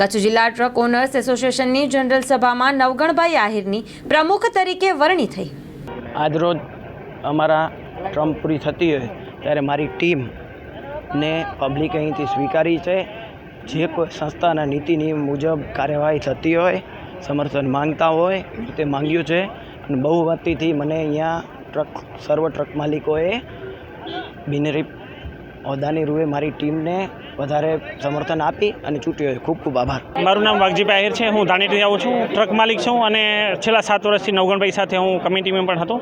કચ્છ જિલ્લા truck owners એસોસિએશનની general સભામાં નવગણભાઈ આહિરની પ્રમુખ તરીકે વરણી થઈ. આજરોજ અમારા ટ્રમ્પ પૂરી થતી હોય ત્યારે મારી ટીમ ને પબ્લિક અહીંથી સ્વીકારી છે. જે કોઈ સંસ્થાના નીતિ નિયમ મુજબ કાર્યવાહી થતી હોય, સમર્થન માંગતા હોય તે માંગ્યું છે. અને બહુમતીથી મને અહીંયા ટ્રક, સર્વ ટ્રક માલિકોએ બિનરી હોદ્દાની રૂએ મારી ટીમને વધારે સમર્થન આપી અને ચૂંટ્યો ખૂબ ખૂબ આભાર. મારું નામ વાઘજીભાઈ આહિર છે, હું ધાનેટી આવું છું. ટ્રક માલિક છું અને છેલ્લા સાત વર્ષથી નવગણભાઈ સાથે હું કમિટી મેમ્બર હતો.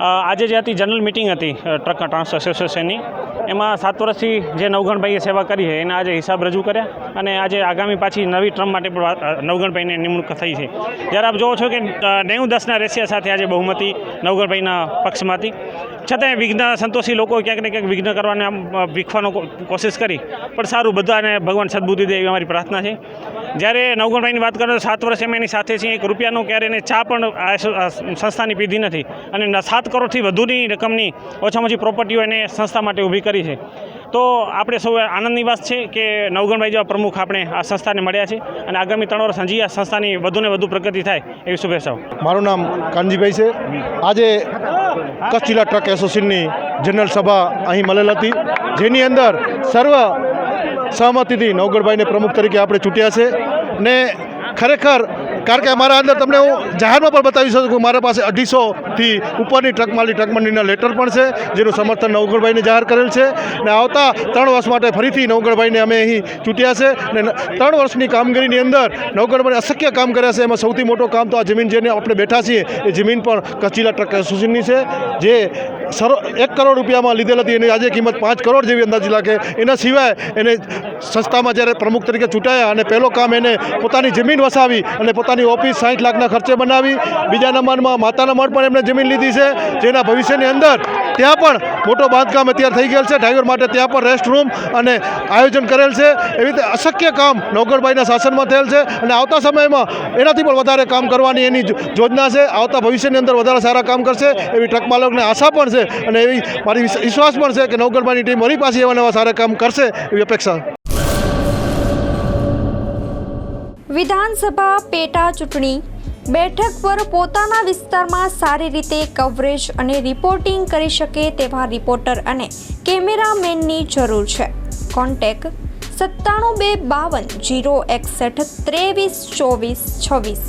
આજે જે હતી જનરલ મિટિંગ હતી ટ્રક ટ્રાન્સ એસોસિએશનની એમાં સાત વર્ષથી જે નવગણભાઈએ સેવા કરી છે, એના આજે હિસાબ રજૂ કર્યા અને આજે આગામી પાછી નવી ટ્રમ માટે પણ નવગણભાઈને નિમણૂક થઈ છે. જ્યારે આપ જોવો છો કે નેવું દસના રેશિયા સાથે આજે બહુમતી નવગણભાઈના પક્ષમાં હતી છતાંય વિઘ્ન, સંતોષી લોકો ક્યાંક ને ક્યાંક વિઘ્ન કરવાને આમ વીખવાનો કોશિશ કરી, પણ સારું, બધાને ભગવાન સદબુદ્ધિ દે એવી અમારી પ્રાર્થના છે. જ્યારે નવગણભાઈની વાત કરો તો સાત વર્ષ અમે એની સાથે છીએ એક રૂપિયાનો ક્યારે એને ચા પણ સંસ્થાની પીધી નથી. અને સાત કરોડથી વધુની રકમની ઓછામાં ઓછી પ્રોપર્ટીઓ એને સંસ્થા માટે ઊભી કરી છે. તો આપણે સૌ આનંદની વાત છે કે નવગણભાઈ જેવા પ્રમુખ આપણે આ સંસ્થાને મળ્યા છે અને આગામી ત્રણ વર્ષ હજી આ સંસ્થાની વધુને વધુ પ્રગતિ થાય એવી શુભેચ્છાઓ. મારું નામ કાનજીભાઈ છે. આજે કચ્છ જિલ્લા ટ્રક એસોસિએશનની જનરલ સભા અહીં મળેલ હતી, જેની અંદર સર્વ સહમતિથી નવગઢભાઈને પ્રમુખ તરીકે આપણે ચૂંટ્યા છે ને ખરેખર કારણ કે અમારા અંદર તમને હું જાહેરમાં પણ બતાવી શકું મારા પાસે અઢીસોથી ઉપરની ટ્રક માલી ટ્રક મંડળીના લેટર પણ છે, જેનું સમર્થન નવગણભાઈને જાહેર કરેલ છે. ને આવતા ત્રણ વર્ષ માટે ફરીથી નવગઢભાઈને અમે અહીં ચૂંટ્યા છે. ને ત્રણ વર્ષની કામગીરીની અંદર નવગણભાઈ અશક્ય કામ કર્યા છે. એમાં સૌથી મોટું કામ તો આ જમીન જેને આપણે બેઠા છીએ, એ જમીન પણ કચ્છ જિલ્લા ટ્રક એસોસિએશનની છે, જે સરો, એક કરોડ રૂપિયામાં લીધેલ હતી. એની આજે કિંમત પાંચ કરોડ જેવી અંદાજી લાગે. એના સિવાય એને સંસ્થામાં જ્યારે પ્રમુખ તરીકે ચૂંટાયા અને પહેલો કામ એને પોતાની જમીન વસાવી અને પોતાની ઓફિસ સાઠ લાખના ખર્ચે બનાવી. બીજા નંબરમાં માતાના મઠ પણ એમણે જમીન લીધી છે, જેના ભવિષ્યની અંદર ત્યાં પણ મોટો બાંધકામ અત્યારે થઈ ગયેલ છે. ડ્રાઈવર માટે ત્યાં પણ રેસ્ટ રૂમ અને આયોજન કરેલ છે. એવી રીતે અશક્ય કામ નવગઢભાઈના શાસનમાં થયેલ છે અને આવતા સમયમાં એનાથી પણ વધારે કામ કરવાની એની યોજના છે. આવતા ભવિષ્યની અંદર વધારે સારા કામ કરશે એવી ટ્રક માલકને આશા પણ છે. અને એવી મારી વિશ્વાસ પણ છે કે નવગઢભાઈની ટીમ મારી પાસે એવા નવા સારા કામ કરશે એવી અપેક્ષા. વિધાનસભા પેટા ચૂંટણી. બેઠક પર પોતાના વિસ્તારમાં સારી રીતે કવરેજ અને રિપોર્ટિંગ કરી શકે તેવા રિપોર્ટર અને કેમેરામેનની જરૂર છે. કોન્ટેક સત્તાણું બે બાવન જીરો એકસઠ ત્રેવીસ ચોવીસ છવ્વીસ.